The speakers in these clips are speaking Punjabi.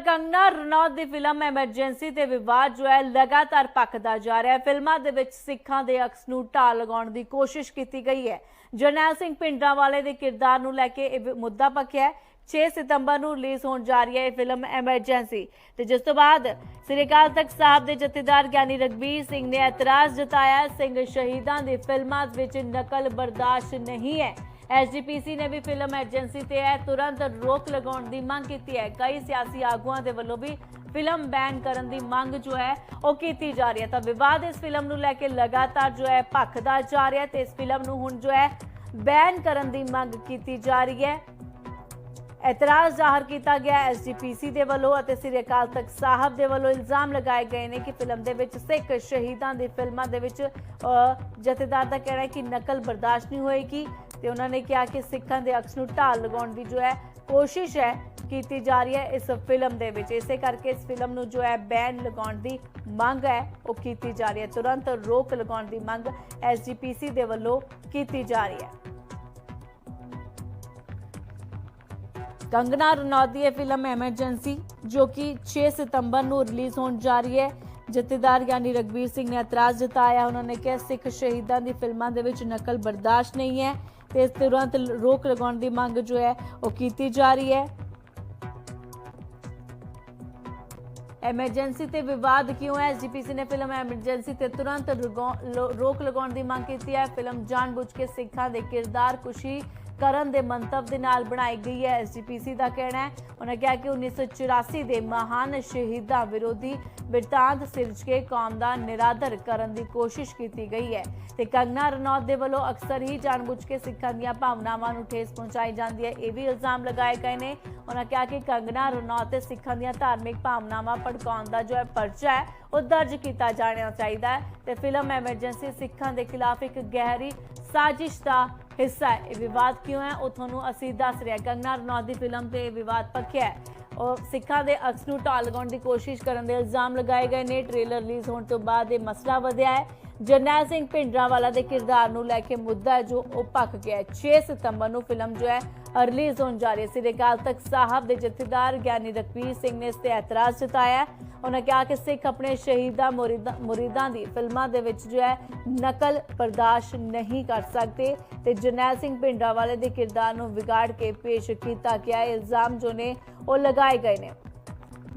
ਕੰਗਨਾ ਰਣੌਤ ਦੀ ਫਿਲਮ ਐਮਰਜੈਂਸੀ ਤੇ ਵਿਵਾਦ ਜੋ ਹੈ ਲਗਾਤਾਰ ਪੱਕਦਾ ਜਾ ਰਿਹਾ ਹੈ। ਫਿਲਮਾਂ ਦੇ ਵਿੱਚ ਸਿੱਖਾਂ ਦੇ ਅਕਸ ਨੂੰ ਢਾਲ ਲਗਾਉਣ ਦੀ ਕੋਸ਼ਿਸ਼ ਕੀਤੀ ਗਈ ਹੈ। ਜਰਨੈਲ ਸਿੰਘ ਪਿੰਡਰਾਵਾਲੇ ਦੇ ਕਿਰਦਾਰ ਨੂੰ ਲੈ ਕੇ ਇਹ ਮੁੱਦਾ ਪੱਕਿਆ ਹੈ। 6 ਸਤੰਬਰ ਨੂੰ ਰਿਲੀਜ਼ ਹੋਣ ਜਾ ਰਹੀ ਹੈ ਇਹ ਫਿਲਮ ਐਮਰਜੈਂਸੀ ਤੇ ਜਿਸ ਤੋਂ ਬਾਅਦ ਸ੍ਰੀ ਅਕਾਲ ਤਖਤ ਸਾਹਿਬ ਦੇ ਜਥੇਦਾਰ ਗਿਆਨੀ ਰਗਬੀਰ ਸਿੰਘ ਨੇ ਇਤਰਾਜ਼ ਜਤਾਇਆ ਸਿੰਘ ਸ਼ਹੀਦਾਂ ਦੀ ਫਿਲਮਾਂ ਵਿੱਚ ਨਕਲ ਬਰਦਾਸ਼ਤ ਨਹੀਂ ਹੈ। ਐਸਜੀਪੀਸੀ ਨੇ ਵੀ ਫਿਲਮ ਏਜੰਸੀ ਤੇ ਹੈ ਤੁਰੰਤ ਰੋਕ ਲਗਾਉਣ ਦੀ ਮੰਗ ਕੀਤੀ ਹੈ। ਕਈ ਸਿਆਸੀ ਆਗੂਆਂ ਦੇ ਵੱਲੋਂ ਵੀ ਫਿਲਮ ਬੈਨ ਕਰਨ ਦੀ ਮੰਗ ਜੋ ਹੈ ਉਹ ਕੀਤੀ ਜਾ ਰਹੀ ਹੈ। ਤਾਂ ਵਿਵਾਦ ਇਸ ਫਿਲਮ ਨੂੰ ਲੈ ਕੇ ਲਗਾਤਾਰ ਜੋ ਹੈ ਭਖਦਾ ਜਾ ਰਿਹਾ ਤੇ ਇਸ ਫਿਲਮ ਨੂੰ ਹੁਣ ਜੋ ਹੈ ਬੈਨ ਕਰਨ ਦੀ ਮੰਗ ਕੀਤੀ ਜਾ ਰਹੀ ਹੈ। ਇਤਰਾਜ਼ ਜ਼ਾਹਰ ਕੀਤਾ ਗਿਆ ਐਸਜੀਪੀਸੀ ਦੇ ਵੱਲੋਂ ਅਤੇ ਸ੍ਰੀ ਅਕਾਲ ਤਖਤ ਸਾਹਿਬ ਦੇ ਵੱਲੋਂ ਇਲਜ਼ਾਮ ਲਗਾਏ ਗਏ ਨੇ ਕਿ ਫਿਲਮ ਦੇ ਵਿੱਚ ਸਿੱਖ ਸ਼ਹੀਦਾਂ ਦੀ ਫਿਲਮਾਂ ਦੇ ਵਿੱਚ ਅ, ਜਥੇਦਾਰ ਦਾ ਕਹਿਣਾ ਹੈ ਕਿ ਨਕਲ ਬਰਦਾਸ਼ਤ ਨਹੀਂ ਹੋਏਗੀ। ਤੇ ਉਹਨਾਂ ਨੇ ਕਿਹਾ ਕਿ ਸਿੱਖਾਂ ਦੇ ਅਕਸ ਨੂੰ ਢਾਲ ਲਗਾਉਣ ਦੀ ਜੋ ਹੈ ਕੋਸ਼ਿਸ਼ ਹੈ ਕੀਤੀ ਜਾ ਰਹੀ ਹੈ ਇਸ ਫਿਲਮ ਦੇ ਵਿੱਚ। ਇਸੇ ਕਰਕੇ ਇਸ ਫਿਲਮ ਨੂੰ ਜੋ ਹੈ ਬੈਨ ਲਗਾਉਣ ਦੀ ਮੰਗ ਹੈ, ਉਹ ਕੀਤੀ ਜਾ ਰਹੀ ਹੈ। ਤੁਰੰਤ ਰੋਕ ਲਗਾਉਣ ਦੀ ਮੰਗ ਐਸਜੀਪੀਸੀ ਦੇ ਵੱਲੋਂ ਕੀਤੀ ਜਾ ਰਹੀ ਹੈ। ਕੰਗਨਾ ਰਣੌਤ ਦੀ ਇਹ ਫਿਲਮ ਐਮਰਜੈਂਸੀ, ਜੋ ਕਿ 6 ਸਤੰਬਰ ਨੂੰ ਰਿਲੀਜ਼ ਹੋਣ ਜਾ ਰਹੀ ਹੈ। ਜਥੇਦਾਰ ਯਾਨੀ ਰਗਵੀਰ ਸਿੰਘ ਨੇ ਇਤਰਾਜ਼ ਜਤਾਇਆ, ਉਹਨਾਂ ਨੇ ਕਿਹਾ, ਸਿੱਖ ਸ਼ਹੀਦਾਂ ਦੀ ਫਿਲਮਾਂ ਦੇ ਵਿੱਚ ਨਕਲ ਬਰਦਾਸ਼ਤ ਨਹੀਂ ਹੈ। ਤੇ ਇਸ ਤੁਰੰਤ ਰੋਕ ਲਗਾਉਣ ਦੀ ਮੰਗ ਜੋ ਹੈ ਉਹ ਕੀਤੀ ਜਾ ਰਹੀ ਹੈ। ਐਮਰਜੈਂਸੀ ਤੇ ਵਿਵਾਦ ਕਿਉਂ ਹੈ? ਐਸਜੀਪੀਸੀ ਨੇ ਫਿਲਮ ਐਮਰਜੈਂਸੀ ਤੇ ਤੁਰੰਤ ਰੋਕ ਲਗਾਉਣ ਦੀ ਮੰਗ ਕੀਤੀ ਹੈ। ਫਿਲਮ ਜਾਣਬੁੱਝ ਕੇ ਸਿੱਖਾਂ ਦੇ ਕਿਰਦਾਰ ਕੁਸ਼ੀ ਕਰਨ ਦੇ ਮੰਤਵ ਦੇ ਨਾਲ ਬਣਾਈ ਗਈ ਹੈ। ਐਸਜੀਪੀਸੀ ਦਾ ਕਹਿਣਾ ਹੈ, ਉਹਨਾਂ ਕਿਹਾ ਕਿ 1984 ਦੇ ਮਹਾਨ ਸ਼ਹੀਦਾਂ ਵਿਰੋਧੀ ਬਿਰਤਾਂਤ ਸਿਰਜ ਕੇ ਕੌਮ ਦਾ ਨਿਰਾਦਰ ਕਰਨ ਦੀ ਕੋਸ਼ਿਸ਼ ਕੀਤੀ ਗਈ ਹੈ ਤੇ ਕੰਗਨਾ ਰਣੌਤ ਦੇ ਵੱਲੋਂ ਅਕਸਰ ਹੀ ਜਾਣਬੁੱਝ ਕੇ ਸਿੱਖਾਂ ਦੀਆਂ ਭਾਵਨਾਵਾਂ ਨੂੰ ਠੇਸ ਪਹੁੰਚਾਈ ਜਾਂਦੀ ਹੈ। ਇਹ ਵੀ ਇਲਜ਼ਾਮ ਲਗਾਏ ਗਏ ਨੇ। ਉਹਨਾਂ ਕਿਹਾ ਕਿ ਕੰਗਨਾ ਰਣੌਤ ਤੇ ਸਿੱਖਾਂ ਦੀਆਂ ਧਾਰਮਿਕ ਭਾਵਨਾਵਾਂ ਭੜਕਾਉਣ ਦਾ ਜੋ ਹੈ ਪਰਚਾ ਹੈ, ਉਹ ਦਰਜ ਕੀਤਾ ਜਾਣਾ ਚਾਹੀਦਾ ਹੈ ਤੇ ਫਿਲਮ ਐਮਰਜੈਂਸੀ ਸਿੱਖਾਂ ਦੇ ਖਿਲਾਫ ਇੱਕ ਗਹਿਰੀ ਸਾਜ਼ਿਸ਼ ਦਾ ਹਿੱਸਾ ਹੈ। ਇਹ ਵਿਵਾਦ ਕਿਉਂ ਹੈ? ਉਹ ਤੁਹਾਨੂੰ ਅਸੀਂ ਦੱਸ ਰਿਹਾ ਕੰਗਨਾ ਰਣੌਤ ਦੀ ਫਿਲਮ ਤੇ ਵਿਵਾਦ ਪੱਕਿਆ ਹੈ। ਉਹ ਸਿੱਖਾਂ ਦੇ ਅਕਸ ਨੂੰ ਢਾਲ ਲਗਾਉਣ ਦੀ ਕੋਸ਼ਿਸ਼ ਕਰਨ ਦੇ ਇਲਜ਼ਾਮ ਲਗਾਏ ਗਏ ਨੇ। ਟ੍ਰੇਲਰ ਰਿਲੀਜ਼ ਹੋਣ ਤੋਂ ਬਾਅਦ ਇਹ ਮਸਲਾ ਵਧਿਆ ਹੈ। ਜਰਨੈਲ ਸਿੰਘ ਭਿੰਡਰਾਵਾਲਾ ਦੇ ਕਿਰਦਾਰ ਨੂੰ ਲੈ ਕੇ ਮੁੱਦਾ ਹੈ ਜੋ ਉਹ ਪੱਕ ਗਿਆ ਹੈ। 6 ਸਤੰਬਰ ਨੂੰ ਫਿਲਮ ਜੋ ਹੈ, ਰਿਲੀਜ਼ ਹੋਣ ਜਾ ਰਹੀ ਹੈ। ਸ੍ਰੀ ਅਕਾਲ ਤਖਤ ਸਾਹਿਬ ਦੇ ਜਥੇਦਾਰ ਗਿਆਨੀ ਰਕਬੀਰ ਸਿੰਘ ਨੇ ਇਸ ਤੇ ਇਤਰਾਜ਼ ਜਤਾਇਆ ਉਹਨਾਂ ਕਿਹਾ ਕਿ ਸਿੱਖ ਆਪਣੇ ਸ਼ਹੀਦਾਂ ਮੁਰੀਦਾਂ ਮੁਰੀਦਾਂ ਦੀ ਫਿਲਮਾਂ ਦੇ ਵਿੱਚ ਜੋ ਹੈ, ਨਕਲ ਬਰਦਾਸ਼ਤ ਨਹੀਂ ਕਰ ਸਕਦੇ ਤੇ ਜਰਨੈਲ ਸਿੰਘ ਭਿੰਡਰਾਵਾਲੇ ਦੇ ਕਿਰਦਾਰ ਨੂੰ ਵਿਗਾੜ ਕੇ ਪੇਸ਼ ਕੀਤਾ ਗਿਆ ਇਲਜ਼ਾਮ ਜੋ ਨੇ ਉਹ ਲਗਾਏ ਗਏ ਨੇ।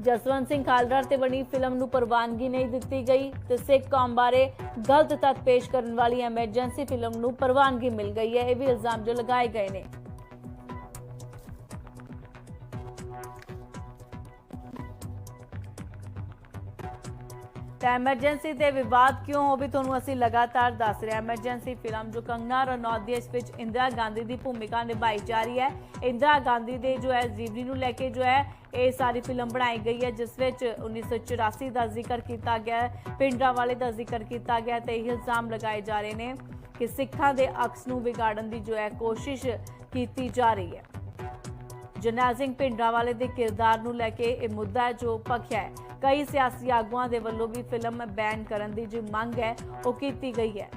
ਜਸਵੰਤ ਸਿੰਘ ਖਾਲੜਾ ਤੇ ਬਣੀ ਫਿਲਮ ਨੂੰ ਪ੍ਰਵਾਨਗੀ ਨਹੀਂ ਦਿੱਤੀ ਗਈ ਤੇ ਸਿੱਖ ਕੌਮ ਬਾਰੇ ਗਲਤ ਤੱਥ ਪੇਸ਼ ਕਰਨ ਵਾਲੀ ਐਮਰਜੈਂਸੀ ਫਿਲਮ ਨੂੰ ਪ੍ਰਵਾਨਗੀ ਮਿਲ ਗਈ ਹੈ। ਇਹ ਵੀ ਇਲਜ਼ਾਮ ਜੋ ਲਗਾਏ ਗਏ ਨੇ। ਤਾਂ ਐਮਰਜੈਂਸੀ ਤੇ ਵਿਵਾਦ ਕਿਉਂ ਹੋ? ਵੀ ਤੁਹਾਨੂੰ ਅਸੀਂ ਲਗਾਤਾਰ ਦੱਸ ਰਹੇ ਐਮਰਜੈਂਸੀ ਫਿਲਮ ਜੋ ਕੰਗਨਾ ਰਣੌਤ ਦੀ ਇਸ ਵਿੱਚ ਇੰਦਰਾ ਗਾਂਧੀ ਦੀ ਭੂਮਿਕਾ ਨਿਭਾਈ ਜਾ ਰਹੀ ਹੈ। ਇੰਦਰਾ ਗਾਂਧੀ ਦੇ ਜੋ ਹੈ, ਜੀਵਨੀ ਨੂੰ ਲੈ ਕੇ ਜੋ ਹੈ, ਇਹ ਸਾਰੀ ਫਿਲਮ ਬਣਾਈ ਗਈ ਹੈ, ਜਿਸ ਵਿੱਚ 1984 ਦਾ ਜ਼ਿਕਰ ਕੀਤਾ ਗਿਆ ਹੈ ਪਿੰਡਰਾਂ ਵਾਲੇ ਦਾ ਜ਼ਿਕਰ ਕੀਤਾ ਗਿਆ ਹੈ ਤੇ ਇਹ ਇਲਜ਼ਾਮ ਲਗਾਏ ਜਾ ਰਹੇ ਨੇ ਕਿ ਸਿੱਖਾਂ ਦੇ ਅਕਸ ਨੂੰ ਵਿਗਾੜਨ ਦੀ ਜੋ ਹੈ, ਕੋਸ਼ਿਸ਼ ਕੀਤੀ ਜਾ ਰਹੀ ਹੈ। ਜਰਨੈਲ ਸਿੰਘ ਭਿੰਡਰਾਵਾਲੇ ਦੇ ਕਿਰਦਾਰ ਨੂੰ ਲੈ ਕੇ ਇਹ ਮੁੱਦਾ ਹੈ ਜੋ ਪੱਖਿਆ ਹੈ। ਕਈ ਸਿਆਸੀ ਆਗੂਆਂ ਦੇ ਵੱਲੋਂ ਵੀ ਫਿਲਮ ਬੈਨ ਕਰਨ ਦੀ ਜੋ ਮੰਗ ਹੈ, ਉਹ ਕੀਤੀ ਗਈ ਹੈ।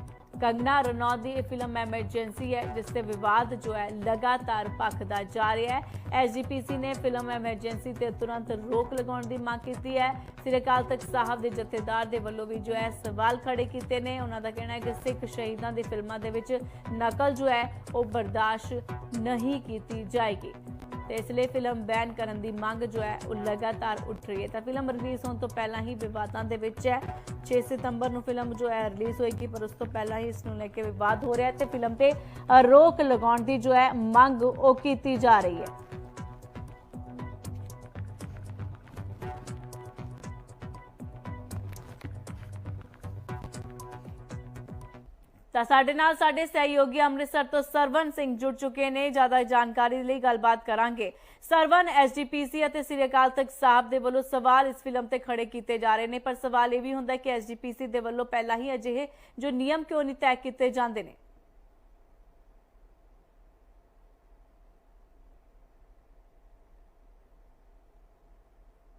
ਕੰਗਨਾ ਰਣੌਤ ਦੀ ਇਹ ਫਿਲਮ ਐਮਰਜੈਂਸੀ ਹੈ, ਜਿਸ ਤੇ ਵਿਵਾਦ ਜੋ ਹੈ, ਲਗਾਤਾਰ ਭਖਦਾ ਜਾ ਰਿਹਾ ਹੈ। ਐਸਜੀਪੀਸੀ ਨੇ ਫਿਲਮ ਐਮਰਜੈਂਸੀ ਤੇ ਤੁਰੰਤ ਰੋਕ ਲਗਾਉਣ ਦੀ ਮੰਗ ਕੀਤੀ ਹੈ। ਸ੍ਰੀ ਅਕਾਲ ਤਖਤ ਸਾਹਿਬ ਦੇ ਜਥੇਦਾਰ ਦੇ ਵੱਲੋਂ ਵੀ ਜੋ ਹੈ, ਸਵਾਲ ਖੜੇ ਕੀਤੇ ਨੇ। ਉਹਨਾਂ ਦਾ ਕਹਿਣਾ ਹੈ ਕਿ ਸਿੱਖ ਸ਼ਹੀਦਾਂ ਦੀ ਫਿਲਮਾਂ ਦੇ ਵਿੱਚ ਨਕਲ ਜੋ ਹੈ, ਉਹ ਬਰਦਾਸ਼ਤ ਨਹੀਂ ਕੀਤੀ ਜਾਏਗੀ। ਤੇ ਇਸ ਲਈ ਫਿਲਮ ਬੈਨ ਕਰਨ ਦੀ ਮੰਗ ਜੋ ਹੈ, ਉਹ ਲਗਾਤਾਰ ਉੱਠ ਰਹੀ ਹੈ। ਤਾਂ ਫਿਲਮ ਰਿਲੀਜ਼ ਹੋਣ ਤੋਂ ਪਹਿਲਾਂ ਹੀ ਵਿਵਾਦਾਂ ਦੇ ਵਿੱਚ ਹੈ। 6 ਸਤੰਬਰ ਨੂੰ ਫਿਲਮ ਜੋ ਹੈ, ਰਿਲੀਜ਼ ਹੋਏਗੀ, ਪਰ ਉਸ ਤੋਂ ਪਹਿਲਾਂ ਹੀ ਇਸ ਨੂੰ ਲੈ ਕੇ ਵਿਵਾਦ ਹੋ ਰਿਹਾ ਹੈ ਤੇ ਫਿਲਮ ਤੇ ਰੋਕ ਲਗਾਉਣ ਦੀ ਜੋ ਹੈ, ਮੰਗ ਉਹ ਕੀਤੀ ਜਾ ਰਹੀ ਹੈ। ਤਾਂ ਸਾਡੇ ਨਾਲ ਸਾਡੇ ਸਹਿਯੋਗੀ ਅੰਮ੍ਰਿਤਸਰ ਤੋਂ ਸਰਵਨ ਸਿੰਘ ਜੁੜ ਚੁੱਕੇ ਨੇ। ਜ਼ਿਆਦਾ ਜਾਣਕਾਰੀ ਲਈ ਗੱਲਬਾਤ ਕਰਾਂਗੇ। ਸਰਵਨ ਐਸਜੀਪੀਸੀ ਅਤੇ ਸ੍ਰੀ ਅਕਾਲ ਤਖਤ ਸਾਹਿਬ ਦੇ ਵੱਲੋਂ ਸਵਾਲ ਇਸ ਫਿਲਮ ਤੇ ਖੜੇ ਕੀਤੇ ਜਾ ਰਹੇ ਨੇ। ਪਰ ਸਵਾਲ ਇਹ ਵੀ ਹੁੰਦਾ ਹੈ ਕਿ ਐਸਜੀਪੀਸੀ ਦੇ ਵੱਲੋਂ ਪਹਿਲਾਂ ਹੀ ਅਜਿਹੇ ਜੋ ਨਿਯਮ ਕਿਉਂ ਨਹੀਂ ਤੈਅ ਕੀਤੇ ਜਾਂਦੇ ਨੇ?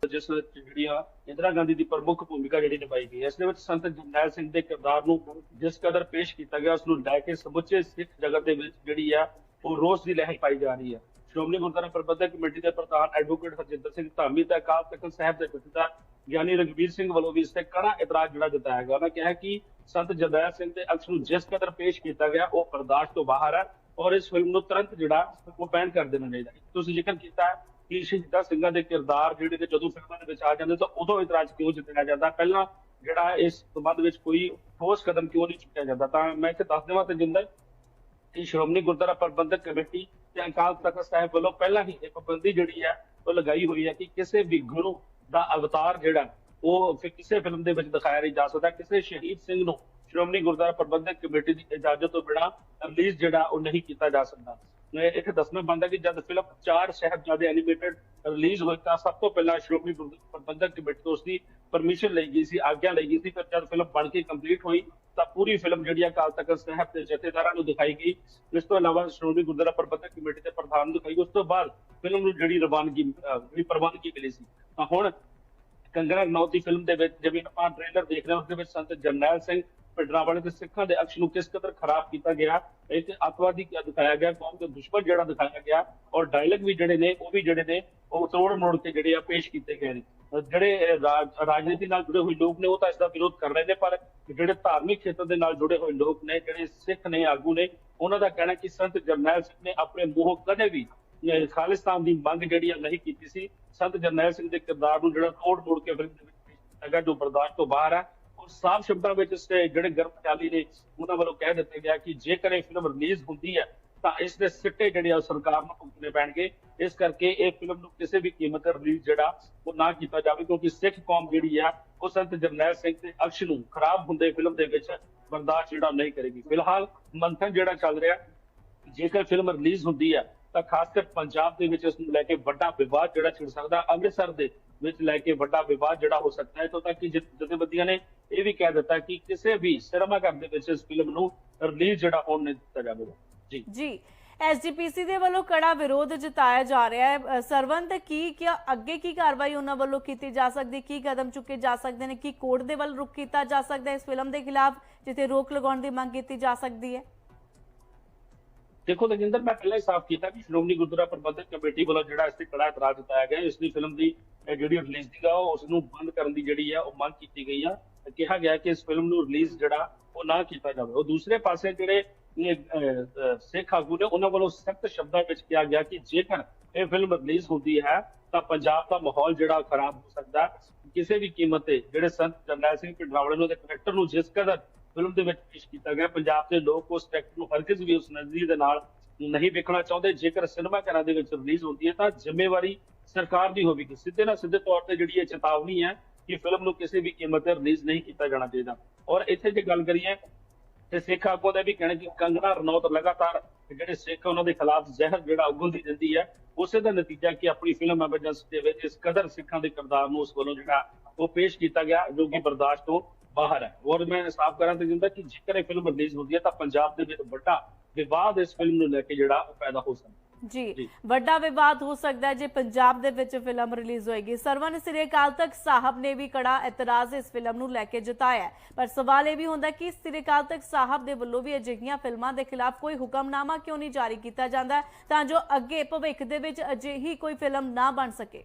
ਜਿਸ ਵਿੱਚ ਜਿਹੜੀਆਂ ਇੰਦਰਾ ਗਾਂਧੀ ਦੀ ਪ੍ਰਮੁੱਖ ਭੂਮਿਕਾ ਜਿਹੜੀ ਨਿਭਾਈ ਗਈ ਇਸ ਦੇ ਵਿੱਚ ਸੰਤ ਜਰਨੈਲ ਸਿੰਘ ਦੇ ਕਿਰਦਾਰ ਨੂੰ ਜਿਸ ਕਦਰ ਪੇਸ਼ ਕੀਤਾ ਗਿਆ, ਉਸ ਨੂੰ ਲੈ ਕੇ ਸਮੁੱਚੇ ਸਿੱਖ ਜਗਤ ਦੇ ਵਿੱਚ ਜਿਹੜੀ ਆ, ਉਹ ਰੋਸ ਦੀ ਲਹਿਰ ਪਾਈ ਜਾ ਰਹੀ ਹੈ ਸ਼੍ਰੋਮਣੀ ਗੁਰਦੁਆਰਾ ਪ੍ਰਬੰਧਕ ਕਮੇਟੀ ਦੇ ਪ੍ਰਧਾਨ ਐਡਵੋਕੇਟ ਹਰਜਿੰਦਰ ਸਿੰਘ ਧਾਮੀ ਤੇ ਅਕਾਲ ਤਖਤ ਸਾਹਿਬ ਦੇ ਜਥੇਦਾਰ ਗਿਆਨੀ ਰਗਵੀਰ ਸਿੰਘ ਵੱਲੋਂ ਵੀ ਇਸ ਤੇ ਕੜਾ ਇਤਰਾਜ਼ ਜਿਹੜਾ ਜਤਾਇਆ ਗਿਆ। ਉਹਨਾਂ ਕਿਹਾ ਕਿ ਸੰਤ ਜਰਨੈਲ ਸਿੰਘ ਦੇ ਅਕਸ ਨੂੰ ਜਿਸ ਕਦਰ ਪੇਸ਼ ਕੀਤਾ ਗਿਆ, ਉਹ ਬਰਦਾਸ਼ਤ ਤੋਂ ਬਾਹਰ ਹੈ ਔਰ ਇਸ ਫਿਲਮ ਨੂੰ ਤੁਰੰਤ ਜਿਹੜਾ, ਉਹ ਬੈਨ ਕਰ ਦੇਣਾ ਚਾਹੀਦਾ। ਤੁਸੀਂ ਜ਼ਿਕਰ ਕੀਤਾ ਕਿ ਸ਼ਹੀਦਾਂ ਸਿੰਘਾਂ ਦੇ ਕਿਰਦਾਰ ਜਿਹੜੇ ਨੇ ਜਦੋਂ ਫਿਲਮਾਂ ਦੇ ਵਿੱਚ ਆ ਜਾਂਦੇ ਤਾਂ ਉਦੋਂ ਇਤਰਾਜ਼ ਕਿਉਂ ਜਤਾਇਆ ਜਾਂਦਾ? ਪਹਿਲਾਂ ਜਿਹੜਾ ਇਸ ਸੰਬੰਧ ਵਿੱਚ ਕੋਈ ਠੋਸ ਕਦਮ ਕਿਉਂ ਨਹੀਂ ਚੁੱਕਿਆ ਜਾਂਦਾ? ਤਾਂ ਮੈਂ ਇੱਥੇ ਦੱਸ ਦੇਵਾਂ ਤਜਿੰਦਰ, ਕਿ ਸ਼੍ਰੋਮਣੀ ਗੁਰਦੁਆਰਾ ਪ੍ਰਬੰਧਕ ਕਮੇਟੀ ਤੇ ਅਕਾਲ ਤਖਤ ਸਾਹਿਬ ਵੱਲੋਂ ਪਹਿਲਾਂ ਹੀ ਇਹ ਪਾਬੰਦੀ ਜਿਹੜੀ ਹੈ, ਉਹ ਲਗਾਈ ਹੋਈ ਹੈ ਕਿ ਕਿਸੇ ਵੀ ਗੁਰੂ ਦਾ ਅਵਤਾਰ ਜਿਹੜਾ, ਉਹ ਕਿਸੇ ਫਿਲਮ ਦੇ ਵਿੱਚ ਦਿਖਾਇਆ ਨਹੀਂ ਜਾ ਸਕਦਾ। ਕਿਸੇ ਸ਼ਹੀਦ ਸਿੰਘ ਨੂੰ ਸ਼੍ਰੋਮਣੀ ਗੁਰਦੁਆਰਾ ਪ੍ਰਬੰਧਕ ਕਮੇਟੀ ਦੀ ਇਜਾਜ਼ਤ ਤੋਂ ਬਿਨਾਂ ਰਿਲੀਜ਼ ਜਿਹੜਾ, ਉਹ ਨਹੀਂ ਕੀਤਾ ਜਾ ਸਕਦਾ। ਇੱਥੇ ਦੱਸਣਾ ਬਣਦਾ ਕਿ ਜਦ ਫਿਲਮ ਚਾਰ ਸਾਹਿਬਜ਼ਾਦੇ ਐਨੀਮੇਟਡ ਰਿਲੀਜ਼ ਹੋਈ ਤਾਂ ਸਭ ਤੋਂ ਪਹਿਲਾਂ ਸ਼੍ਰੋਮਣੀ ਪ੍ਰਬੰਧਕ ਕਮੇਟੀ ਤੋਂ ਉਸਦੀ ਪਰਮਿਸ਼ਨ ਲਈ ਗਈ ਸੀ ਆਗਿਆ ਲਈ ਗਈ ਸੀ ਫਿਰ ਜਦ ਫਿਲਮ ਬਣ ਕੇ ਕੰਪਲੀਟ ਹੋਈ ਤਾਂ ਪੂਰੀ ਫਿਲਮ ਜਿਹੜੀ ਆ ਅਕਾਲ ਤਖਤ ਸਾਹਿਬ ਦੇ ਜਥੇਦਾਰਾਂ ਨੂੰ ਦਿਖਾਈ ਗਈ। ਇਸ ਤੋਂ ਇਲਾਵਾ ਸ਼੍ਰੋਮਣੀ ਗੁਰਦੁਆਰਾ ਪ੍ਰਬੰਧਕ ਕਮੇਟੀ ਦੇ ਪ੍ਰਧਾਨ ਨੂੰ ਦਿਖਾਈ ਉਸ ਤੋਂ ਬਾਅਦ ਫਿਲਮ ਨੂੰ ਜਿਹੜੀ ਰਵਾਨਗੀ ਅਹ, ਜਿਹੜੀ ਪ੍ਰਬੰਧਕੀ ਮਿਲੀ ਸੀ। ਤਾਂ ਹੁਣ ਕੰਗਨਾ ਰਣੌਤ ਦੀ ਫਿਲਮ ਦੇ ਵਿੱਚ ਜਿਵੇਂ ਆਪਾਂ ਟ੍ਰੇਲਰ ਦੇਖ ਰਹੇ ਹਾਂ ਉਸ ਦੇ ਵਿੱਚ ਸੰਤ ਜਰਨੈਲ ਸਿੰਘ ਪਿੰਡਰਾਵਾਲੇ ਦੇ ਸਿੱਖਾਂ ਦੇ ਅਕਸ਼ ਨੂੰ ਕਿਸ ਕਦਰ ਖਰਾਬ ਕੀਤਾ ਗਿਆ ਇੱਕ ਅੱਤਵਾਦੀ ਕਿਆ ਦਿਖਾਇਆ ਗਿਆ, ਕੌਮ ਦੇ ਦੁਸ਼ਮਣ ਜਿਹੜਾ ਦਿਖਾਇਆ ਗਿਆ, ਔਰ ਡਾਇਲੌਗ ਵੀ ਜਿਹੜੇ ਨੇ, ਉਹ ਵੀ ਜਿਹੜੇ ਨੇ, ਉਹ ਤੋੜ ਮੋੜ ਕੇ ਜਿਹੜੇ ਆ ਪੇਸ਼ ਕੀਤੇ ਗਏ ਨੇ। ਜਿਹੜੇ ਰਾਜਨੀਤੀ ਨਾਲ ਜੁੜੇ ਹੋਏ ਲੋਕ ਨੇ, ਉਹ ਤਾਂ ਇਸ ਦਾ ਵਿਰੋਧ ਕਰ ਰਹੇ ਨੇ, ਪਰ ਜਿਹੜੇ ਧਾਰਮਿਕ ਖੇਤਰ ਦੇ ਨਾਲ ਜੁੜੇ ਹੋਏ ਲੋਕ ਨੇ, ਜਿਹੜੇ ਸਿੱਖ ਨੇ, ਆਗੂ ਨੇ, ਉਹਨਾਂ ਦਾ ਕਹਿਣਾ ਕਿ ਸੰਤ ਜਰਨੈਲ ਸਿੰਘ ਨੇ ਆਪਣੇ ਮੂੰਹੋਂ ਕਦੇ ਵੀ ਖਾਲਿਸਤਾਨ ਦੀ ਮੰਗ ਜਿਹੜੀ ਆ ਨਹੀਂ ਕੀਤੀ ਸੀ। ਸੰਤ ਜਰਨੈਲ ਸਿੰਘ ਦੇ ਕਿਰਦਾਰ ਨੂੰ ਜਿਹੜਾ ਤੋੜ ਮੋੜ ਕੇ ਫਿਲਮ ਦੇ ਵਿੱਚ ਪੇਸ਼ ਗਿਆ, ਜੋ ਬਰਦਾਸ਼ਤ ਤੋਂ ਬਾਹਰ ਹੈ ਸਾਫ਼ ਸ਼ਬਦਾਂ ਵਿੱਚ ਜਿਹੜੇ ਗਰਭਚਾਲੀ ਨੇ, ਉਹਨਾਂ ਵੱਲੋਂ ਕਹਿ ਦਿੱਤਾ ਗਿਆ ਕਿ ਜੇਕਰ ਇਹ ਫਿਲਮ ਰਿਲੀਜ਼ ਹੁੰਦੀ ਹੈ, ਤਾਂ ਇਸ ਦੇ ਸਿੱਟੇ ਜਿਹੜੇ ਆ ਸਰਕਾਰ ਨੂੰ ਭੁਗਤਣੇ ਪੈਣਗੇ। ਇਸ ਕਰਕੇ ਇਹ ਫਿਲਮ ਨੂੰ ਕਿਸੇ ਵੀ ਕੀਮਤ ਤੇ ਰਿਲੀਜ਼ ਜਿਹੜਾ, ਉਹ ਨਾ ਕੀਤਾ ਜਾਵੇ, ਕਿਉਂਕਿ ਸਿੱਖ ਕੌਮ ਜਿਹੜੀ ਆ, ਉਹ ਸੰਤ ਜਰਨੈਲ ਸਿੰਘ ਦੇ ਅਕਸ਼ ਨੂੰ ਖਰਾਬ ਹੁੰਦੇ ਫਿਲਮ ਦੇ ਵਿੱਚ ਬਰਦਾਸ਼ਤ ਜਿਹੜਾ ਨਹੀਂ ਕਰੇਗੀ। ਫਿਲਹਾਲ ਮੰਥਨ ਜਿਹੜਾ ਚੱਲ ਰਿਹਾ, ਜੇਕਰ ਫਿਲਮ ਰਿਲੀਜ਼ ਹੁੰਦੀ ਹੈ, ਤਾਂ ਖਾਸ ਕਰ ਪੰਜਾਬ ਦੇ ਵਿੱਚ ਇਸ ਨੂੰ ਲੈ ਕੇ ਵੱਡਾ ਵਿਵਾਦ ਜਿਹੜਾ ਛਿੜ ਸਕਦਾ, ਅੰਮ੍ਰਿਤਸਰ ਦੇ ਵਿੱਚ ਲੈ ਕੇ ਵੱਡਾ ਵਿਵਾਦ ਜਿਹੜਾ ਹੋ ਸਕਦਾ ਹੈ। ਤੋਂ ਤੱਕ ਕਿ ਜਥੇਬੰਦੀਆਂ ਨੇ ਇਹ ਵੀ ਕਹਿ ਦਿੱਤਾ ਕਿ ਕਿਸੇ ਵੀ ਸਿਨੇਮਾ ਘਰ ਦੇ ਵਿੱਚ ਇਸ ਫਿਲਮ ਨੂੰ ਰਿਲੀਜ਼ ਜਿਹੜਾ ਹੋਣ ਨਹੀਂ ਦਿੱਤਾ ਜਾਵੇਗਾ। ਜੀ। ਜੀ। ਐਸਜੀਪੀਸੀ ਦੇ ਵੱਲੋਂ ਕੜਾ ਵਿਰੋਧ ਜਤਾਇਆ ਜਾ ਰਿਹਾ ਹੈ। ਸਰਵੰਤ ਕੀ ਕੀ ਅੱਗੇ ਕੀ ਕਾਰਵਾਈ ਉਹਨਾਂ ਵੱਲੋਂ ਕੀਤੀ ਜਾ ਸਕਦੀ? ਕੀ ਕਦਮ ਚੁੱਕੇ ਜਾ ਸਕਦੇ ਨੇ? ਕੀ ਕੋਰਟ ਦੇ ਵੱਲ ਰੁਕ ਕੀਤਾ ਜਾ ਸਕਦਾ ਹੈ ਇਸ ਫਿਲਮ ਦੇ ਖਿਲਾਫ ਜਿੱਥੇ ਰੋਕ ਲਗਾਉਣ ਦੀ ਮੰਗ ਕੀਤੀ ਜਾ ਸਕਦੀ ਹੈ? ਦੇਖੋ ਤਜਿੰਦਰ ਮੈਂ ਪਹਿਲਾਂ ਹੀ ਸਾਫ਼ ਕੀਤਾ ਕਿ ਸ਼੍ਰੋਮਣੀ ਗੁਰਦੁਆਰਾ ਪ੍ਰਬੰਧਕ ਕਮੇਟੀ ਵੱਲੋਂ ਜਿਹੜਾ ਇਸ ਤੇ ਕੜਾ ਇਤਰਾਜ਼ ਜਤਾਇਆ ਗਿਆ ਇਸ ਦੀ ਫਿਲਮ ਦੀ ਜਿਹੜੀ ਰਿਲੀਜ਼ ਦੀ ਗਾ ਉਸ ਨੂੰ ਬੰਦ ਕਰਨ ਦੀ ਜਿਹੜੀ ਆ ਉਹ ਮੰਗ ਕੀਤੀ ਗਈ ਆ। ਕਿਹਾ ਗਿਆ ਕਿ ਇਸ ਫਿਲਮ ਨੂੰ ਰਿਲੀਜ਼ ਜਿਹੜਾ ਉਹ ਨਾ ਕੀਤਾ ਜਾਵੇ। ਉਹ ਦੂਸਰੇ ਪਾਸੇ ਜਿਹੜੇ ਸਿੱਖ ਆਗੂ ਨੇ, ਉਹਨਾਂ ਵੱਲੋਂ ਸਖਤ ਸ਼ਬਦਾਂ ਵਿੱਚ ਕਿਹਾ ਗਿਆ ਕਿ ਜੇਕਰ ਇਹ ਫਿਲਮ ਰਿਲੀਜ਼ ਹੁੰਦੀ ਹੈ, ਤਾਂ ਪੰਜਾਬ ਦਾ ਮਾਹੌਲ ਜਿਹੜਾ ਖਰਾਬ ਹੋ ਸਕਦਾ ਕਿਸੇ ਵੀ ਕੀਮਤ ਤੇ ਜਿਹੜੇ ਸੰਤ ਜਰਨੈਲ ਸਿੰਘ ਪਿੰਡਰਾਵਲੇ ਨੂੰ ਦੇ ਕਰੈਕਟਰ ਨੂੰ ਜਿਸ ਕਦਰ ਫਿਲਮ ਦੇ ਵਿੱਚ ਪੇਸ਼ ਕੀਤਾ ਗਿਆ, ਪੰਜਾਬ ਦੇ ਲੋਕ ਉਸ ਕਰੈਕਟਰ ਨੂੰ ਹਰਗਿਜ਼ ਵੀ ਉਸ ਨਜ਼ਰੀਏ ਦੇ ਨਾਲ ਨਹੀਂ ਵੇਖਣਾ ਚਾਹੁੰਦੇ। ਜੇਕਰ ਸਿਨੇਮਾ ਘਰਾਂ ਦੇ ਵਿੱਚ ਰਿਲੀਜ਼ ਹੁੰਦੀ ਹੈ, ਤਾਂ ਜ਼ਿੰਮੇਵਾਰੀ ਸਰਕਾਰ ਦੀ ਹੋਵੇਗੀ। ਸਿੱਧੇ ਨਾ ਸਿੱਧੇ ਤੌਰ ਤੇ ਜਿਹੜੀ ਇਹ ਚੇਤਾਵਨੀ ਹੈ ਕਿ ਫਿਲਮ ਨੂੰ ਕਿਸੇ ਵੀ ਕੀਮਤ ਤੇ ਰਿਲੀਜ਼ ਨਹੀਂ ਕੀਤਾ ਜਾਣਾ ਚਾਹੀਦਾ। ਔਰ ਇੱਥੇ ਜੇ ਗੱਲ ਕਰੀਏ ਤੇ ਸਿੱਖ ਆਗੂ ਦਾ ਵੀ ਕਹਿਣਾ ਕਿ ਕੰਗਣਾ ਰਣੌਤ ਲਗਾਤਾਰ ਜਿਹੜੇ ਸਿੱਖ ਉਹਨਾਂ ਦੇ ਖਿਲਾਫ ਜ਼ਹਿਰ ਜਿਹੜਾ ਉਗਲਦੀ ਦਿੰਦੀ ਹੈ, ਉਸੇ ਦਾ ਨਤੀਜਾ ਕਿ ਆਪਣੀ ਫਿਲਮ ਐਮਰਜੈਂਸੀ ਦੇ ਵਿੱਚ ਇਸ ਕਦਰ ਸਿੱਖਾਂ ਦੇ ਕਿਰਦਾਰ ਨੂੰ ਉਸ ਵੱਲੋਂ ਜਿਹੜਾ ਉਹ ਪੇਸ਼ ਕੀਤਾ ਗਿਆ, ਜੋ ਕਿ ਬਰਦਾਸ਼ਤ ਤੋਂ ਬਾਹਰ ਹੈ। ਔਰ ਮੈਂ ਸਾਫ਼ ਕਰਾਂ ਤੇ ਜਿੰਦਾ ਕਿ ਜੇਕਰ ਇਹ ਫਿਲਮ ਰਿਲੀਜ਼ ਹੁੰਦੀ ਹੈ ਤਾਂ ਪੰਜਾਬ ਦੇ ਵਿੱਚ ਵੱਡਾ ਵਿਵਾਦ ਇਸ ਫਿਲਮ ਨੂੰ ਲੈ ਕੇ ਜਿਹੜਾ ਉਹ ਪੈਦਾ ਹੋ ਸਕਦਾ ਜੀ। ਵੱਡਾ ਵਿਵਾਦ ਹੋ ਸਕਦਾ ਹੈ ਜੇ ਪੰਜਾਬ ਦੇ ਵਿੱਚ ਫਿਲਮ ਰਿਲੀਜ਼ ਹੋਏਗੀ। ਸਰਵਨ ਸ੍ਰੀ ਅਕਾਲ ਤਖਤ ਸਾਹਿਬ ਨੇ ਵੀ ਕੜਾ ਇਤਰਾਜ਼ ਇਸ ਫਿਲਮ ਨੂੰ ਲੈ ਕੇ ਜਤਾਇਆ। ਪਰ ਸਵਾਲ ਇਹ ਵੀ ਹੁੰਦਾ ਕਿ ਸ੍ਰੀ ਅਕਾਲ ਤਖਤ ਸਾਹਿਬ ਦੇ ਵੱਲੋਂ ਵੀ ਅਜਿਹੀਆਂ ਫਿਲਮਾਂ ਦੇ ਖਿਲਾਫ ਕੋਈ ਹੁਕਮਨਾਮਾ ਕਿਉਂ ਨਹੀਂ ਜਾਰੀ ਕੀਤਾ ਜਾਂਦਾ ਤਾਂ ਜੋ ਅੱਗੇ ਭਵਿੱਖ ਦੇ ਵਿੱਚ ਅਜਿਹੀ ਕੋਈ ਫਿਲਮ ਨਾ ਬਣ ਸਕੇ।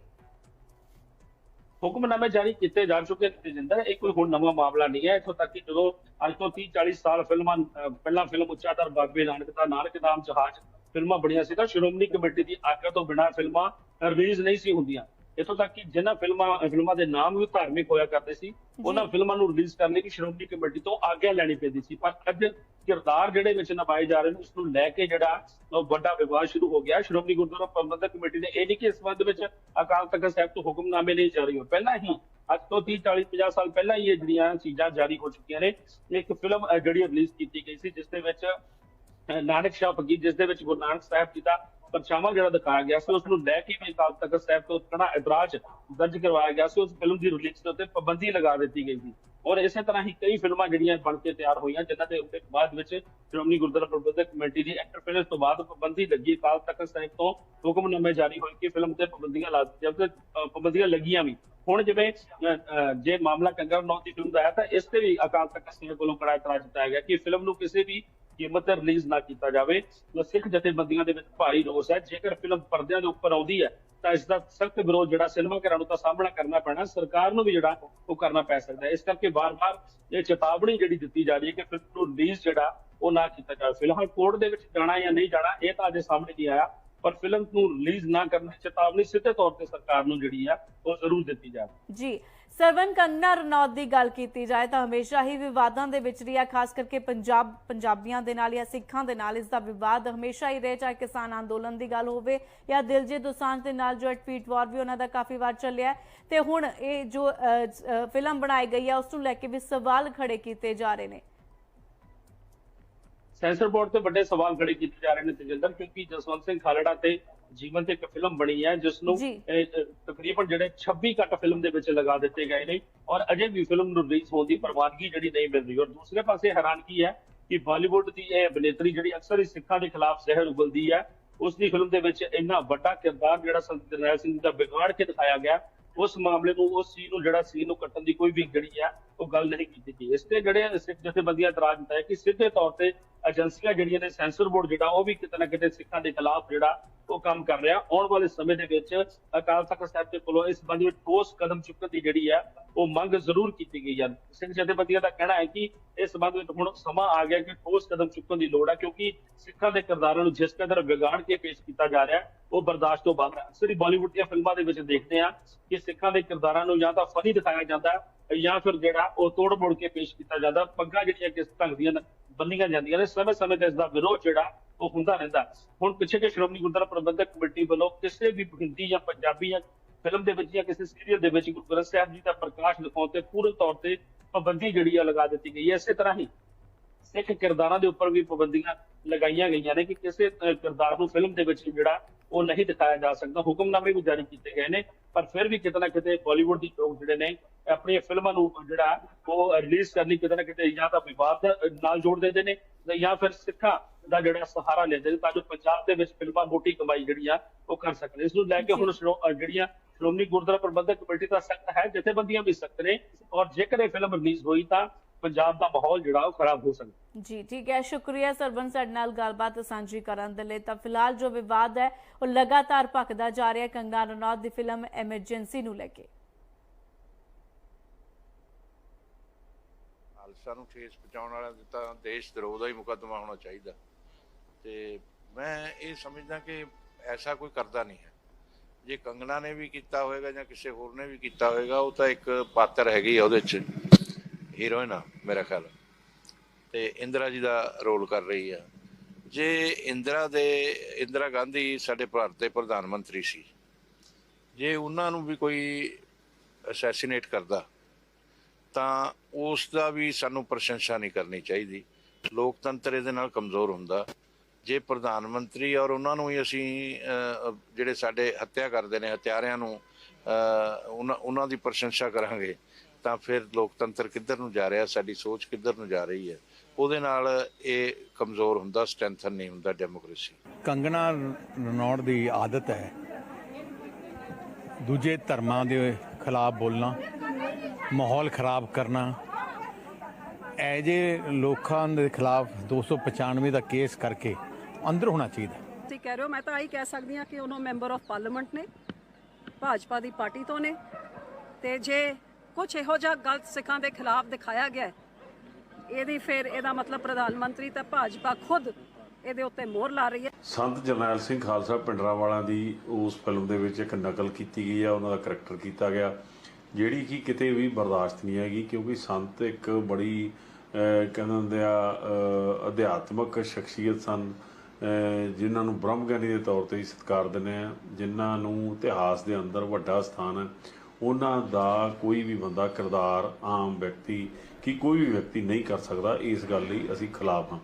ਹੁਕਮਨਾਮੇ ਜਾਰੀ ਕੀਤੇ ਜਾ ਚੁੱਕੇ ਨੇ ਜਿੰਦਰ ਇਹ ਕੋਈ ਹੁਣ ਨਵਾਂ ਮਾਮਲਾ ਨਹੀਂ ਹੈ। ਇੱਥੋਂ ਤੱਕ ਕਿ ਜਦੋਂ ਅੱਜ ਤੋਂ 30 40 ਸਾਲ ਫਿਲਮਾਂ ਪਹਿਲਾਂ ਫਿਲਮ ਉੱਚਾਦਰ ਬਾਬੇ ਨਾਨਕ ਦਾ ਨਾਨਕ ਨਾਮ ਜਹਾਜ਼ ਫਿਲਮਾਂ ਬਣੀਆਂ ਸੀ ਤਾਂ ਸ਼੍ਰੋਮਣੀ ਕਮੇਟੀ ਦੀ ਆਗਿਆ ਤੋਂ ਬਿਨਾਂ ਫਿਲਮਾਂ ਰਿਲੀਜ਼ ਨਹੀਂ ਸੀ ਹੁੰਦੀਆਂ। ਇੱਥੋਂ ਤੱਕ ਕਿ ਜਿਨ੍ਹਾਂ ਫਿਲਮਾਂ ਫਿਲਮਾਂ ਦੇ ਨਾਮ ਵੀ ਧਾਰਮਿਕ ਹੋਇਆ ਕਰਦੇ ਸੀ ਉਹਨਾਂ ਫਿਲਮਾਂ ਨੂੰ ਰਿਲੀਜ਼ ਕਰਨ ਲਈ ਸ਼੍ਰੋਮਣੀ ਕਮੇਟੀ ਤੋਂ ਆਗਿਆ ਲੈਣੀ ਪੈਂਦੀ ਸੀ। ਪਰ ਅੱਜ ਕਿਰਦਾਰ ਜਿਹੜੇ ਵਿੱਚ ਨਿਭਾਏ ਜਾ ਰਹੇ ਨੇ ਉਸ ਨੂੰ ਲੈ ਕੇ ਜਿਹੜਾ ਉਹ ਵੱਡਾ ਵਿਵਾਦ ਸ਼ੁਰੂ ਹੋ ਗਿਆ। ਸ਼੍ਰੋਮਣੀ ਗੁਰਦੁਆਰਾ ਪ੍ਰਬੰਧਕ ਕਮੇਟੀ ਨੇ ਇਹ ਨਹੀਂ ਕਿ ਇਸ ਸੰਬੰਧ ਵਿੱਚ ਅਕਾਲ ਤਖਤ ਸਾਹਿਬ ਤੋਂ ਹੁਕਮਨਾਮੇ ਨਹੀਂ ਜਾਰੀ ਹੋਏ। ਪਹਿਲਾਂ ਹੀ ਅੱਜ ਤੋਂ 30 40 50 ਸਾਲ ਪਹਿਲਾਂ ਹੀ ਇਹ ਜਿਹੜੀਆਂ ਚੀਜ਼ਾਂ ਜਾਰੀ ਹੋ ਚੁੱਕੀਆਂ ਨੇ ਇੱਕ ਫਿਲਮ ਜਿਹੜੀ ਰਿਲੀਜ਼ ਕੀਤੀ ਗਈ ਸੀ ਜਿਸ ਦੇ ਵਿੱਚ ਨਾਨਕ ਸ਼ਾਹ ਫਕੀਰ, ਜਿਸ ਦੇ ਵਿੱਚ ਗੁਰੂ ਨਾਨਕ ਸਾਹਿਬ ਜੀ ਦਾ ਪਰਛਾਵਾਂ ਜਿਹੜਾ ਦਿਖਾਇਆ ਗਿਆ ਸੀ, ਉਸ ਨੂੰ ਲੈ ਕੇ ਵੀ ਅਕਾਲ ਤਖਤ ਸਾਹਿਬ ਤੋਂ ਕੜਾ ਇਤਰਾਜ਼ ਦਰਜ ਕਰਵਾਇਆ ਗਿਆ ਸੀ। ਉਸ ਫਿਲਮ ਦੀ ਰਿਲੀਜ਼ ਦੇ ਉੱਤੇ ਪਾਬੰਦੀ ਲਗਾ ਦਿੱਤੀ ਗਈ ਸੀ। ਔਰ ਇਸੇ ਤਰ੍ਹਾਂ ਹੀ ਕਈ ਫਿਲਮਾਂ ਜਿਹੜੀਆਂ ਬਣ ਕੇ ਤਿਆਰ ਹੋਈਆਂ, ਜਿਨ੍ਹਾਂ ਦੇ ਉੱਤੇ ਬਾਅਦ ਵਿੱਚ ਸ਼੍ਰੋਮਣੀ ਗੁਰਦੁਆਰਾ ਪ੍ਰਬੰਧਕ ਕਮੇਟੀ ਦੀ ਇੰਟਰਫੇਰੈਂਸ ਤੋਂ ਬਾਅਦ ਪਾਬੰਦੀ ਲੱਗੀ। ਅਕਾਲ ਤਖਤ ਸਾਹਿਬ ਤੋਂ ਹੁਕਮਨਾਮੇ ਜਾਰੀ ਹੋਏ ਕਿ ਫਿਲਮ ਤੇ ਪਾਬੰਦੀਆਂ ਲਾ ਦਿੱਤੀਆਂ ਤੇ ਪਾਬੰਦੀਆਂ ਲੱਗੀਆਂ ਵੀ। ਹੁਣ ਜਿਵੇਂ ਜੇ ਮਾਮਲਾ ਕੰਗਰ ਨੌ ਦੀ ਫਿਲਮ ਦਾ ਆਇਆ ਤਾਂ ਇਸ ਤੇ ਵੀ ਅਕਾਲ ਤਖਤ ਸਾਹਿਬ ਵੱਲੋਂ ਕੜਾ ਇਤਰਾਜ਼ ਜਤਾਇਆ ਗਿਆ ਕਿ ਫਿਲਮ ਨੂੰ ਕਿਸੇ ਵੀ ਕੀਮਤ ਤੇ ਰਿਲੀਜ਼ ਨਾ ਕੀਤਾ ਜਾਵੇ ਸਿੱਖ ਜਥੇਬੰਦੀਆਂ ਦੇ ਵਿੱਚ ਭਾਰੀ ਰੋਸ ਹੈ, ਜੇਕਰ ਫਿਲਮ ਪਰਦਿਆਂ ਦੇ ਉੱਪਰ ਆਉਂਦੀ ਹੈ, ਤਾਂ ਇਸ ਦਾ ਸਖਤ ਵਿਰੋਧ ਜਿਹੜਾ ਸਿਨੇਮਾ ਘਰਾਂ ਨੂੰ ਤਾਂ ਸਾਹਮਣਾ ਕਰਨਾ ਪੈਣਾ, ਸਰਕਾਰ ਨੂੰ ਵੀ ਜਿਹੜਾ ਉਹ ਕਰਨਾ ਪੈ ਸਕਦਾ ਇਸ ਕਰਕੇ ਵਾਰ-ਵਾਰ ਇਹ ਚੇਤਾਵਨੀ ਜਿਹੜੀ ਦਿੱਤੀ ਜਾ ਰਹੀ ਹੈ ਕਿ ਫਿਲਮ ਨੂੰ ਰਿਲੀਜ਼ ਜਿਹੜਾ ਉਹ ਨਾ ਕੀਤਾ ਜਾਵੇ। ਫਿਲਹਾਲ ਕੋਰਟ ਦੇ ਵਿੱਚ ਜਾਣਾ ਜਾਂ ਨਹੀਂ ਜਾਣਾ, ਇਹ ਤਾਂ ਅਜੇ ਸਾਹਮਣੇ ਨਹੀਂ ਆਇਆ, ਪਰ ਫਿਲਮ ਨੂੰ ਰਿਲੀਜ਼ ਨਾ ਕਰਨ ਦੀ ਚੇਤਾਵਨੀ ਸਿੱਧੇ ਤੌਰ ਤੇ ਸਰਕਾਰ ਨੂੰ ਜਿਹੜੀ ਆ, ਉਹ ਜ਼ਰੂਰ ਦਿੱਤੀ ਜਾਵੇ। ਜੀ ਸਰਵਨ ਕੰਗਨਾ ਰਣੌਤ ਦੀ ਗੱਲ ਕੀਤੀ ਜਾਏ ਤਾਂ ਹਮੇਸ਼ਾ ਹੀ ਵਿਵਾਦਾਂ ਦੇ ਵਿੱਚ ਰਹੀ ਹੈ ਖਾਸ ਕਰਕੇ ਪੰਜਾਬ, ਪੰਜਾਬੀਆਂ ਦੇ ਨਾਲ ਜਾਂ ਸਿੱਖਾਂ ਦੇ ਨਾਲ ਇਸ ਦਾ ਵਿਵਾਦ ਹਮੇਸ਼ਾ ਹੀ ਰਹੇ, ਚਾਹੇ ਕਿਸਾਨ ਅੰਦੋਲਨ ਦੀ ਗੱਲ ਹੋਵੇ ਜਾਂ ਦਿਲਜੀਤ ਦੋਸਾਂਝ ਦੇ ਨਾਲ ਜੋ ਟਵੀਟ ਵਾਰ ਵੀ ਉਹਨਾਂ ਦਾ ਕਾਫੀ ਵਾਰ ਚੱਲਿਆ ਹੈ। ਤੇ ਹੁਣ ਇਹ ਜੋ ਫਿਲਮ ਬਣਾਈ ਗਈ ਹੈ, ਉਸ ਨੂੰ ਲੈ ਕੇ ਵੀ ਸਵਾਲ ਖੜੇ ਕੀਤੇ ਜਾ ਰਹੇ ਨੇ ਸੈਂਸਰ ਬੋਰਡ ਤੇ ਵੱਡੇ ਸਵਾਲ ਖੜੇ ਕੀਤੇ ਜਾ ਰਹੇ ਨੇ ਤੇਜਿੰਦਰ ਕਿਉਂਕਿ ਜਸਵੰਤ ਸਿੰਘ ਖਾਲੜਾ ਤੇ ਜੀਵਨ ਤੇ ਇੱਕ ਫਿਲਮ ਬਣੀ ਹੈ ਜਿਸ ਨੂੰ ਤਕਰੀਬਨ ਜਿਹੜੇ 26 ਕੱਟ ਫਿਲਮ ਦੇ ਵਿੱਚ ਲਗਾ ਦਿੱਤੇ ਗਏ ਨੇ ਔਰ ਅਜੇ ਵੀ ਫਿਲਮ ਨੂੰ ਰਿਲੀਜ਼ ਹੋਣ ਦੀ ਪ੍ਰਵਾਨਗੀ ਜਿਹੜੀ ਨਹੀਂ ਮਿਲ ਰਹੀ। ਔਰ ਦੂਸਰੇ ਪਾਸੇ ਹੈਰਾਨਗੀ ਹੈ ਕਿ ਬਾਲੀਵੁੱਡ ਦੀ ਇਹ ਅਭਿਨੇਤਰੀ ਜਿਹੜੀ ਅਕਸਰ ਹੀ ਸਿੱਖਾਂ ਦੇ ਖਿਲਾਫ ਜ਼ਹਿਰ ਉਗਲਦੀ ਹੈ ਉਸ ਦੀ ਫਿਲਮ ਦੇ ਵਿੱਚ ਇੰਨਾ ਵੱਡਾ ਕਿਰਦਾਰ ਜਿਹੜਾ ਸੰਤ ਜਰਨੈਲ ਸਿੰਘ ਦਾ ਵਿਗਾੜ ਕੇ ਦਿਖਾਇਆ ਗਿਆ ਉਸ ਮਾਮਲੇ ਨੂੰ ਉਸ ਚੀਜ਼ ਨੂੰ ਜਿਹੜਾ ਸੀਨ ਨੂੰ ਕੱਟਣ ਦੀ ਕੋਈ ਵੀ ਜਿਹੜੀ ਆ ਉਹ ਗੱਲ ਨਹੀਂ ਕੀਤੀ ਗਈ। ਇਸ ਤੇ ਜਿਹੜੇ ਸਿੱਖ ਜਥੇਬੰਦੀਆਂ ਇਤਰਾਜ਼ ਕੀਤਾ ਹੈ ਕਿ ਸਿੱਧੇ ਤੌਰ ਤੇ ਏਜੰਸੀਆਂ ਜਿਹੜੀਆਂ ਨੇ ਸੈਂਸਰ ਬੋਰਡ ਜਿਹੜਾ ਉਹ ਵੀ ਕਿਤੇ ਨਾ ਕਿਤੇ ਸਿੱਖਾਂ ਦੇ ਖਿਲਾਫ ਜਿਹੜਾ ਉਹ ਕੰਮ ਕਰ ਰਿਹਾ। ਆਉਣ ਵਾਲੇ ਸਮੇਂ ਦੇ ਵਿੱਚ ਅਕਾਲ ਤਖਤ ਸਾਹਿਬ ਦੇ ਕੋਲੋਂ ਇਸ ਸੰਬੰਧ ਵਿੱਚ ਠੋਸ ਕਦਮ ਚੁੱਕਣ ਦੀ ਜਿਹੜੀ ਹੈ, ਉਹ ਮੰਗ ਜ਼ਰੂਰ ਕੀਤੀ ਗਈ ਹੈ। ਸਿੰਘ ਜਥੇਬੰਦੀਆਂ ਦਾ ਕਹਿਣਾ ਹੈ ਕਿ ਇਸ ਸੰਬੰਧ ਵਿੱਚ ਹੁਣ ਸਮਾਂ ਆ ਗਿਆ ਕਿ ਠੋਸ ਕਦਮ ਚੁੱਕਣ ਦੀ ਲੋੜ ਹੈ, ਕਿਉਂਕਿ ਸਿੱਖਾਂ ਦੇ ਕਿਰਦਾਰਾਂ ਨੂੰ ਜਿਸ ਕਦਰ ਵਿਗਾੜ ਕੇ ਪੇਸ਼ ਕੀਤਾ ਜਾ ਰਿਹਾ ਹੈ ਉਹ ਬਰਦਾਸ਼ਤ ਤੋਂ ਬਾਹਰ ਹੈ। ਅਕਸਰ ਹੀ ਬਾਲੀਵੁੱਡ ਦੀਆਂ ਫਿਲਮਾਂ ਦੇ ਵਿੱਚ ਦੇਖਦੇ ਆ ਕਿ ਸਿੱਖਾਂ ਦੇ ਕਿਰਦਾਰਾਂ ਨੂੰ ਜਾਂ ਤਾਂ ਫਨੀ ਦਿਖਾਇਆ ਜਾਂਦਾ ਜਾਂ ਫਿਰ ਜਿਹੜਾ ਉਹ ਤੋੜ ਮੋੜ ਕੇ ਪੇਸ਼ ਕੀਤਾ ਜਾਂਦਾ। ਪੱਗਾਂ ਜਿਹੜੀਆਂ ਕਿਸ ਢੰਗ ਦੀਆਂ ਬੰਨੀਆਂ ਜਾਂਦੀਆਂ ਨੇ ਸਮੇਂ ਸਮੇਂ ਤੇ ਇਸ ਦਾ ਵਿਰੋਧ ਜਿਹੜਾ ਉਹ ਹੁੰਦਾ ਰਹਿੰਦਾ। ਹੁਣ ਪਿੱਛੇ ਜੇ ਸ਼੍ਰੋਮਣੀ ਗੁਰਦੁਆਰਾ ਪ੍ਰਬੰਧਕ ਕਮੇਟੀ ਵੱਲੋਂ ਕਿਸੇ ਵੀ ਹਿੰਦੀ ਜਾਂ ਪੰਜਾਬੀ ਜਾਂ ਫਿਲਮ ਦੇ ਵਿੱਚ ਜਾਂ ਕਿਸੇ ਸੀਰੀਅਲ ਦੇ ਵਿੱਚ ਗੁਰੂ ਗ੍ਰੰਥ ਸਾਹਿਬ ਜੀ ਦਾ ਪ੍ਰਕਾਸ਼ ਦਿਖਾਉਣ ਤੇ ਪੂਰਨ ਤੌਰ ਤੇ ਪਾਬੰਦੀ ਜਿਹੜੀ ਆ ਲਗਾ ਦਿੱਤੀ ਗਈ ਹੈ। ਇਸੇ ਤਰ੍ਹਾਂ ਹੀ ਸਿੱਖ ਕਿਰਦਾਰਾਂ ਦੇ ਉੱਪਰ ਵੀ ਪਾਬੰਦੀਆਂ ਲਗਾਈਆਂ ਗਈਆਂ ਨੇ ਕਿ ਕਿਸੇ ਕਿਰਦਾਰ ਨੂੰ ਫਿਲਮ ਦੇ ਵਿੱਚ ਜਿਹੜਾ ਉਹ ਨਹੀਂ ਦਿਖਾਇਆ ਜਾ ਸਕਦਾ। ਹੁਕਮਨਾਮੇ ਵੀ ਜਾਰੀ ਕੀਤੇ ਗਏ ਨੇ, ਪਰ ਫਿਰ ਵੀ ਕਿਤੇ ਨਾ ਕਿਤੇ ਬਾਲੀਵੁੱਡ ਦੀ ਲੋਕ ਜਿਹੜੇ ਨੇ, ਆਪਣੀਆਂ ਫਿਲਮਾਂ ਨੂੰ ਜਿਹੜਾ ਉਹ ਰਿਲੀਜ਼ ਕਰਨ ਕਿਤੇ ਨਾ ਕਿਤੇ ਜਾਂ ਤਾਂ ਵਿਵਾਦ ਨਾਲ ਜੋੜ ਦਿੰਦੇ ਨੇ ਜਾਂ ਫਿਰ ਸਿੱਖਾਂ ਦਾ ਜਿਹੜਾ ਸਹਾਰਾ ਲੈਂਦੇ ਨੇ ਤਾਂ ਜੋ ਪੰਜਾਬ ਦੇ ਵਿੱਚ ਫਿਲਮਾਂ ਮੋਟੀ ਕਮਾਈ ਜਿਹੜੀ ਆ ਉਹ ਕਰ ਸਕਣ। ਇਸ ਨੂੰ ਲੈ ਕੇ ਹੁਣ ਸ਼੍ਰੋ- ਜਿਹੜੀਆਂ ਸ਼੍ਰੋਮਣੀ ਗੁਰਦੁਆਰਾ ਪ੍ਰਬੰਧਕ ਕਮੇਟੀ ਦਾ ਸਖਤ ਹੈ, ਜਥੇਬੰਦੀਆਂ ਵੀ ਸਖਤ ਨੇ ਔਰ ਜੇਕਰ ਇਹ ਫਿਲਮ ਰਿਲੀਜ਼ ਹੋਈ ਤਾਂ ਪੰਜਾਬ ਦਾ ਮਾਹੌਲ ਜਿਹੜਾ ਉਹ ਖਰਾਬ ਹੋ ਸਕਦਾ। ਜੀ ਠੀਕ ਹੈ। ਸ਼ੁਕਰੀਆ ਸਰਵਨ ਸਾਡੇ ਨਾਲ ਗੱਲਬਾਤ ਸਾਂਝੀ ਕਰਨ ਦੇ ਲਈ। ਤਾਂ ਫਿਲਹਾਲ ਜੋ ਵਿਵਾਦ ਹੈ ਉਹ ਲਗਾਤਾਰ ਭਖਦਾ ਜਾ ਰਿਹਾ ਹੈ। ਕੰਗਨਾ ਰਣੌਤ ਦੀ ਫਿਲਮ ਐਮਰਜੈਂਸੀ ਨੂੰ ਲੈ ਕੇ। ਖਾਲਸਾ ਨੂੰ ਠੇਸ ਪਹੁੰਚਾਉਣ ਵਾਲਾ ਦਾ ਤਾਂ ਦੇਸ਼ ਧਰੋਹ ਦਾ ਹੀ ਮੁਕੱਦਮਾ ਹੋਣਾ ਚਾਹੀਦਾ। ਤੇ ਮੈਂ ਇਹ ਸਮਝਦਾ ਕਿ ਐਸਾ ਕੋਈ ਕਰਦਾ ਨਹੀਂ ਹੈ। ਜੇ ਕੰਗਣਾ ਨੇ ਵੀ ਕੀਤਾ ਹੋਵੇਗਾ ਜਾਂ ਕਿਸੇ ਹੋਰ ਨੇ ਵੀ ਕੀਤਾ ਹੋਵੇਗਾ ਉਹ ਤਾਂ ਇੱਕ ਪਾਤਰ ਹੈਗੀ ਆ ਉਹਦੇ ਚ। ਹੀਰੋਇਨ ਆ ਮੇਰਾ ਖਿਆਲ। ਤੇ ਇੰਦਰਾ ਜੀ ਦਾ ਰੋਲ ਕਰ ਰਹੀ ਆ। ਜੇ ਇੰਦਰਾ ਦੇ, ਇੰਦਰਾ ਗਾਂਧੀ ਸਾਡੇ ਭਾਰਤ ਦੇ ਪ੍ਰਧਾਨ ਮੰਤਰੀ ਸੀ, ਜੇ ਉਹਨਾਂ ਨੂੰ ਵੀ ਕੋਈ ਅਸੈਸੀਨੇਟ ਕਰਦਾ, ਤਾਂ ਉਸ ਦਾ ਵੀ ਸਾਨੂੰ ਪ੍ਰਸ਼ੰਸਾ ਨਹੀਂ ਕਰਨੀ ਚਾਹੀਦੀ। ਲੋਕਤੰਤਰ ਇਹਦੇ ਨਾਲ ਕਮਜ਼ੋਰ ਹੁੰਦਾ। ਜੇ ਪ੍ਰਧਾਨ ਮੰਤਰੀ ਔਰ ਉਹਨਾਂ ਨੂੰ ਹੀ ਅਸੀਂ ਜਿਹੜੇ ਸਾਡੇ ਹੱਤਿਆ ਕਰਦੇ ਨੇ ਹਤਿਆਰਿਆਂ ਨੂੰ ਉਹਨਾਂ ਉਹਨਾਂ ਦੀ ਪ੍ਰਸ਼ੰਸਾ ਕਰਾਂਗੇ ਤਾਂ ਫਿਰ ਲੋਕਤੰਤਰ ਕਿੱਧਰ ਨੂੰ ਜਾ ਰਿਹਾ ਸਾਡੀ ਸੋਚ ਕਿੱਧਰ ਨੂੰ ਜਾ ਰਹੀ ਹੈ? ਉਹਦੇ ਨਾਲ ਇਹ ਕਮਜ਼ੋਰ ਹੁੰਦਾ ਸਟਰੈਂਥਨ ਨਹੀਂ ਹੁੰਦਾ ਡੈਮੋਕ੍ਰੇਸੀ ਕੰਗਣਾ ਰਣੌੜ ਦੀ ਆਦਤ ਹੈ। ਦੂਜੇ ਧਰਮਾਂ ਦੇ ਖਿਲਾਫ ਬੋਲਣਾ ਮਾਹੌਲ ਖਰਾਬ ਕਰਨਾ। ਐਜੇ ਲੋਕਾਂ ਦੇ ਖਿਲਾਫ 295 ਦਾ ਕੇਸ ਕਰਕੇ ਅੰਦਰ ਹੋਣਾ ਚਾਹੀਦਾ। ਤੁਸੀਂ ਕਹਿ ਰਹੇ ਹੋ ਮੈਂ ਤਾਂ ਆਹੀ ਕਹਿ ਸਕਦੀ ਹਾਂ ਕਿ ਉਹਨਾਂ ਮੈਂਬਰ ਆਫ ਪਾਰਲੀਮੈਂਟ ਨੇ ਭਾਜਪਾ ਦੀ ਪਾਰਟੀ ਤੋਂ ਨੇ। ਤੇ ਜੇ ਕੁਝ ਇਹੋ ਜਿਹਾ ਗਲਤ ਸਿੱਖਾਂ ਦੇ ਖਿਲਾਫ ਦਿਖਾਇਆ ਗਿਆ ਹੈ, ਇਹਦੀ ਫਿਰ ਇਹਦਾ ਮਤਲਬ ਪ੍ਰਧਾਨ ਮੰਤਰੀ ਤੇ ਭਾਜਪਾ ਖੁਦ ਇਹਦੇ ਉੱਤੇ ਮੋਹਰ ਲਾ ਰਹੀ ਹੈ। ਸੰਤ ਜਰਨੈਲ ਸਿੰਘ ਖਾਲਸਾ ਪਿੰਡਰਾਵਾਲਾ ਦੀ ਉਸ ਫਿਲਮ ਦੇ ਵਿੱਚ ਇੱਕ ਨਕਲ ਕੀਤੀ ਗਈ ਆ ਉਹਨਾਂ ਦਾ ਕਰੈਕਟਰ ਕੀਤਾ ਗਿਆ। ਜਿਹੜੀ ਕਿ ਕਿਤੇ ਵੀ ਬਰਦਾਸ਼ਤ ਨਹੀਂ ਹੈਗੀ ਕਿਉਂਕਿ ਸੰਤ ਇੱਕ ਬੜੀ ਕਹਿੰਦੇ ਹੁੰਦੇ ਆ ਅਧਿਆਤਮਕ ਸ਼ਖਸੀਅਤ ਸਨ। ਅਹ, ਜਿਨ੍ਹਾਂ ਨੂੰ ਬ੍ਰਹਮ ਗਿਆਨੀ ਦੇ ਤੌਰ ਤੇ ਹੀ ਸਤਿਕਾਰ ਦਿੰਦੇ ਆ ਜਿਨ੍ਹਾਂ ਨੂੰ ਇਤਿਹਾਸ ਦੇ ਅੰਦਰ ਵੱਡਾ ਸਥਾਨ ਹੈ। ਉਹਨਾਂ ਦਾ ਕੋਈ ਵੀ ਬੰਦਾ, ਕਿਰਦਾਰ ਆਮ ਵਿਅਕਤੀ, ਕਿ ਕੋਈ ਵੀ ਵਿਅਕਤੀ ਨਹੀਂ ਕਰ ਸਕਦਾ, ਇਸ ਗੱਲ ਲਈ ਅਸੀਂ ਖਿਲਾਫ ਹਾਂ।